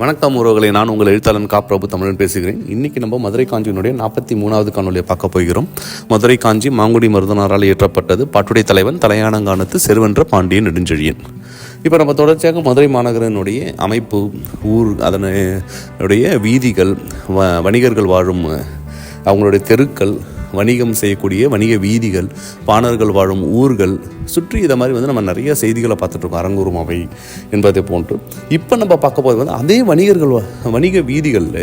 வணக்கம் உறவுகளை நான் உங்கள் எழுத்தாளன் கா. பிரபு தமிழன் பேசுகிறேன். இன்னைக்கு நம்ம மதுரை காஞ்சியினுடைய நாற்பத்தி மூணாவது காணொலியை பார்க்க போகிறோம். மதுரை காஞ்சி மாங்குடி மருதனாரால் இயற்றப்பட்டது. பாட்டுடைய தலைவன் தலையானங்கானத்து செருவென்ற பாண்டியன் நெடுஞ்செழியன். இப்போ நம்ம தொடர்ச்சியாக மதுரை மாநகரனுடைய அமைப்பு ஊர் அதனுடைய வீதிகள் வ வணிகர்கள் வாழும் அவங்களுடைய தெருக்கள் வணிகம் செய்யக்கூடிய வணிக வீதிகள் பாணர்கள் வாழும் ஊர்கள் சுற்றி இதை மாதிரி வந்து நம்ம நிறைய செய்திகளை பார்த்துட்ருக்கோம் அரங்கூரும் அவை என்பதை போன்று. இப்போ நம்ம பார்க்க போகிறது வந்து அதே வணிகர்கள் வணிக வீதிகளில்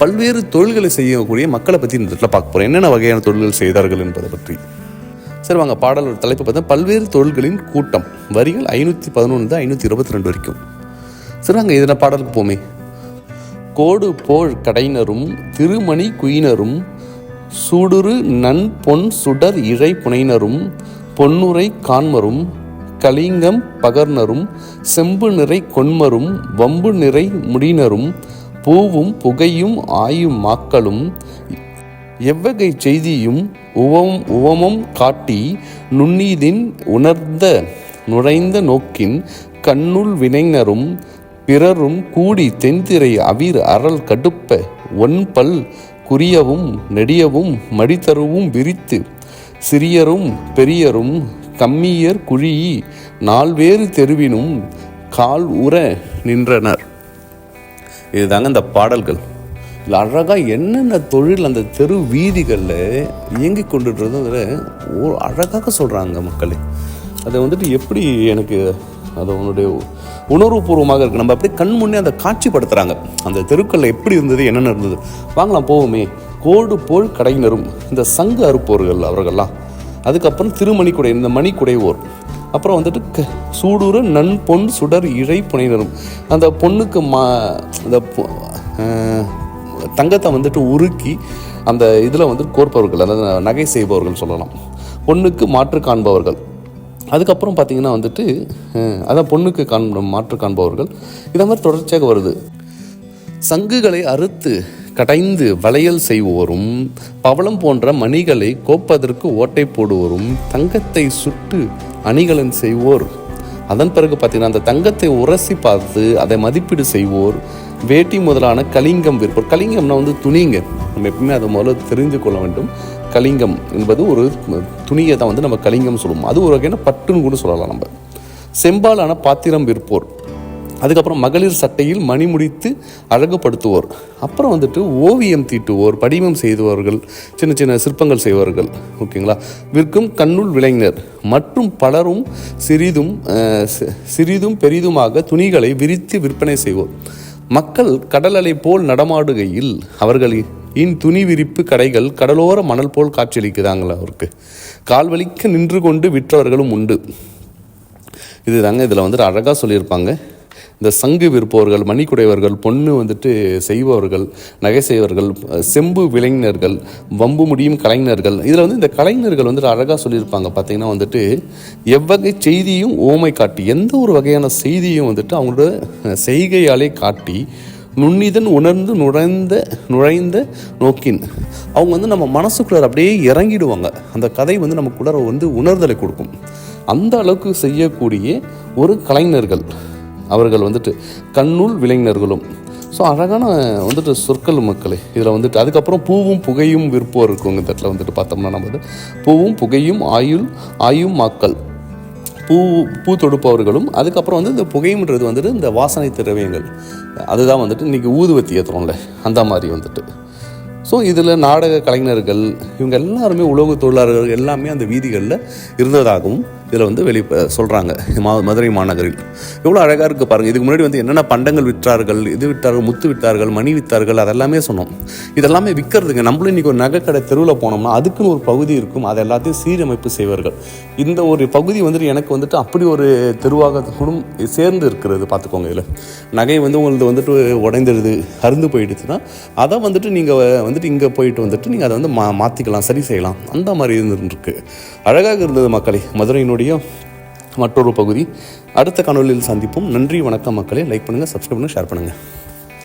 பல்வேறு தொழில்களை செய்யக்கூடிய மக்களை பற்றி இந்த இடத்துல பார்க்க போகிறோம் என்னென்ன வகையான தொழில்கள் செய்தார்கள் என்பதை பற்றி. சரி வாங்க பாடல் ஒரு தலைப்பு பார்த்தா பல்வேறு தொழில்களின் கூட்டம். வரிகள் ஐநூற்றி பதினொன்று ஐநூற்றி இருபத்தி ரெண்டு வரைக்கும். சரி வாங்க இதில் பாடலுக்கு போமே. கோடு போழ் கடையினரும் திருமணி குயினரும் சூடுரு நன் பொன் சுடர் இழை புனைனரும் பொன்னுரை காண்மரும் கலிங்கம் பகர்னரும் செம்பு நிறை கொன்மரும் வம்பு நிறை முடியினரும் பூவும் புகையும் ஆயும் மாக்களும் எவ்வகை செய்தியும் உவம் உவமம் காட்டி நுண்ணீதின் உணர்ந்த நுழைந்த நோக்கின் கண்ணுள் வினைஞரும் பிறரும் கூடி தென்திரை அவிர் அறல் கடுப்ப ஒன்பல் குறியவும் நெடியவும் மடித்தருவும் விரித்து சிறியரும் பெரியரும் கம்மியர் குழி நால்வேறு தெருவினும் கால் உற நின்றனர். இதுதாங்க இந்த பாடல்கள். இதில் அழகாக என்னென்ன தொழில் அந்த தெரு வீதிகளில் இயங்கி இருந்ததில் ஓ அழகாக சொல்கிறாங்க மக்களே. அதை வந்துட்டு எப்படி எனக்கு அது அவனுடைய உணர்வுபூர்வமாக இருக்குது நம்ம அப்படியே கண் முன்னே அந்த காட்சிப்படுத்துகிறாங்க அந்த தெருக்களில் எப்படி இருந்தது என்னென்ன இருந்தது? வாங்கலாம் போவோமே. கோடு போல் கடையினரும் இந்த சங்கு அறுப்போர்கள் அவர்கள்லாம். அதுக்கப்புறம் திருமணிக்குடை இந்த மணிக்குடைவோர் அப்புறம் வந்துட்டு க சூடுற நன் பொன் சுடர் இழை புனையினரும். அந்த பொண்ணுக்கு மா அந்த பொ- தங்கத்தை வந்துட்டு உருக்கி அந்த இதில் வந்துட்டு கோர்ப்பவர்கள் அதாவது நகை செய்பவர்கள் சொல்லலாம். பொண்ணுக்கு மாற்று காண்பவர்கள். அதுக்கப்புறம் பார்த்தீங்கன்னா வந்துட்டு அதான் பொண்ணுக்கு காண் மாற்று காண்பவர்கள். இதை மாதிரி தொடர்ச்சியாக வருது. சங்குகளை அறுத்து கடைந்து வளையல் செய்வோரும் பவளம் போன்ற மணிகளை கோப்பதற்கு ஓட்டை போடுவோரும் தங்கத்தை சுட்டு அணிகலன் செய்வோர். அதன் பிறகு பார்த்தீங்கன்னா அந்த தங்கத்தை உரசி பார்த்து அதை மதிப்பீடு செய்வோர். வேட்டி முதலான கலிங்கம் விற்போர். கலிங்கம்னா வந்து துணிங்க. நம்ம எப்பவுமே அதை முதல்ல தெரிந்து கொள்ள வேண்டும். கலிங்கம் என்பது ஒரு துணியை தான் வந்து நம்ம கலிங்கம் சொல்லுவோம். அது ஒரு வகையான பட்டுன்னு கூட சொல்லலாம் நம்ம. செம்பாலான பாத்திரம் விற்போர். அதுக்கப்புறம் மகளிர் சட்டையில் மணி முடித்து அழகுபடுத்துவோர். அப்புறம் வந்துட்டு ஓவியம் தீட்டுவோர் படிவம் செய்தவர்கள் சின்ன சின்ன சிற்பங்கள் செய்வார்கள் ஓகேங்களா? விற்கும் கண்ணுள் விளைஞர். மற்றும் பலரும் சிறிதும் சிறிதும் பெரிதுமாக துணிகளை விரித்து விற்பனை செய்வோர். மக்கள் கடல் அலை போல் நடமாடுகையில் அவர்களின் இன் துணி விரிப்பு கடைகள் கடலோர மணல் போல் காட்சியளிக்குதாங்களா அவருக்கு. கால் வலிக்க நின்று கொண்டு விற்றவர்களும் உண்டு. இதுதாங்க இதில் வந்துட்டு அழகாக சொல்லியிருப்பாங்க. இந்த சங்கு விற்பவர்கள் மணிக்குடையவர்கள் பொண்ணு வந்துட்டு செய்பவர்கள் நகை செய்வர்கள் செம்பு விளைஞர்கள் வம்பு முடியும் கலைஞர்கள். இதில் வந்து இந்த கலைஞர்கள் வந்துட்டு அழகாக சொல்லியிருப்பாங்க. பார்த்தீங்கன்னா வந்துட்டு எவ்வகை செய்தியும் ஓமை காட்டி எந்த ஒரு வகையான செய்தியும் வந்துட்டு அவங்களோட செய்கையாலே காட்டி நுண்ணிதன் உணர்ந்து நுழைந்த நுழைந்த நோக்கின். அவங்க வந்து நம்ம மனசுக்குள்ளார அப்படியே இறங்கிடுவாங்க. அந்த கதை வந்து நமக்குள்ளார வந்து உணர்தலை கொடுக்கும். அந்த அளவுக்கு செய்யக்கூடிய ஒரு கலைஞர்கள் அவர்கள் வந்துட்டு கண்ணுள் விளைஞர்களும். ஸோ அழகான வந்துட்டு சொற்கள் மக்களே. இதில் வந்துட்டு அதுக்கப்புறம் பூவும் புகையும் விற்போர் இருக்குங்க. இந்த இடத்துல வந்துட்டு பார்த்தோம்னா நம்ம வந்து பூவும் புகையும் ஆயுள் ஆயும் மாக்கள் பூ பூ தொடுப்பவர்களும் அதுக்கப்புறம் வந்து இந்த புகையும்ன்றது வந்துட்டு இந்த வாசனை திரவியங்கள். அதுதான் வந்துட்டு இன்றைக்கி ஊதுவத்தி ஏற்றுறோம்ல அந்த மாதிரி வந்துட்டு. ஸோ இதில் நாடக கலைஞர்கள் இவங்க எல்லாருமே உலோக தொழிலாளர்கள் எல்லாமே அந்த வீதிகளில் இருந்ததாகவும் இதில் வந்து வெளி சொல்கிறாங்க மா மதுரை மாநகரில். எவ்வளோ அழகாக இருக்குது பாருங்கள் இதுக்கு முன்னாடி வந்து என்னென்ன பண்டங்கள் விற்றார்கள் இது விற்றார்கள் முத்து விற்றார்கள் மணி விற்றார்கள் அதெல்லாமே சொன்னோம். இதெல்லாமே விற்கிறதுங்க. நம்மளும் இன்றைக்கி ஒரு நகைக்கடை தெருவில் போனோம்னா அதுக்குன்னு ஒரு பகுதி இருக்கும். அதை எல்லாத்தையும் சீரமைப்பு செய்வார்கள். இந்த ஒரு பகுதி வந்துட்டு எனக்கு வந்துட்டு அப்படி ஒரு தெருவாக கூட சேர்ந்து இருக்கிறது பார்த்துக்கோங்க இதில். நகை வந்து உங்களுக்கு வந்துட்டு உடைந்துடுது அருந்து போயிடுச்சுன்னா அதை வந்துட்டு நீங்கள் வந்துட்டு இங்கே போயிட்டு வந்துட்டு நீங்கள் அதை வந்து மா மாற்றிக்கலாம் சரி செய்யலாம். அந்த மாதிரி இருந்துருக்கு. அழகாக இருந்தது மக்களை மதுரையினுடைய மற்றொரு பகுதி அடுத்த காணொலியில் சந்திப்போம். நன்றி வணக்கம் மக்களே. லைக் பண்ணுங்கள் சப்ஸ்கிரைப் பண்ணுங்கள் ஷேர் பண்ணுங்கள்